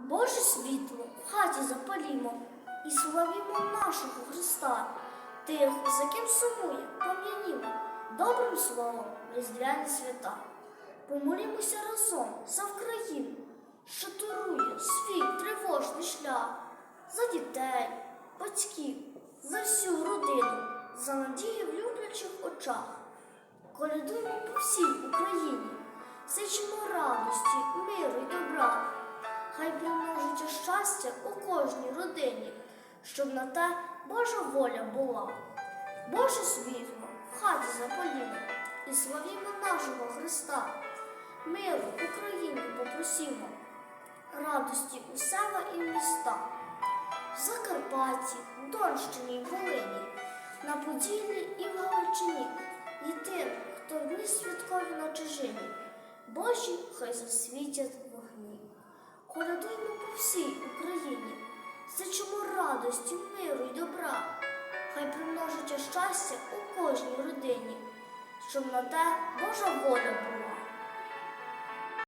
Боже світло в хаті запалімо і славімо нашого Христа, тих, за ким сумує, пом'янімо добрим словом різдвяні свята. Помолімося разом за Вкраїну, що турує свій тривожний шлях, за дітей, батьків, за всю родину, за надії в люблячих очах. Колядуємо по всій Україні, щастя у кожній родині, щоб на те Божа воля була. Боже світло в хаті запалімо і славімо нашого Христа. Миру Україні попросімо, радості у села і міста. В Закарпатті, Донщині й Волині, на Поділлі і в Галичині, і тим, хто в дні святкові на чужині, Божі хай засвітять вогні. Колядуємо по всій зичимо радості, миру й добра, хай примножиться щастя у кожній родині, щоб на те Божа воля була.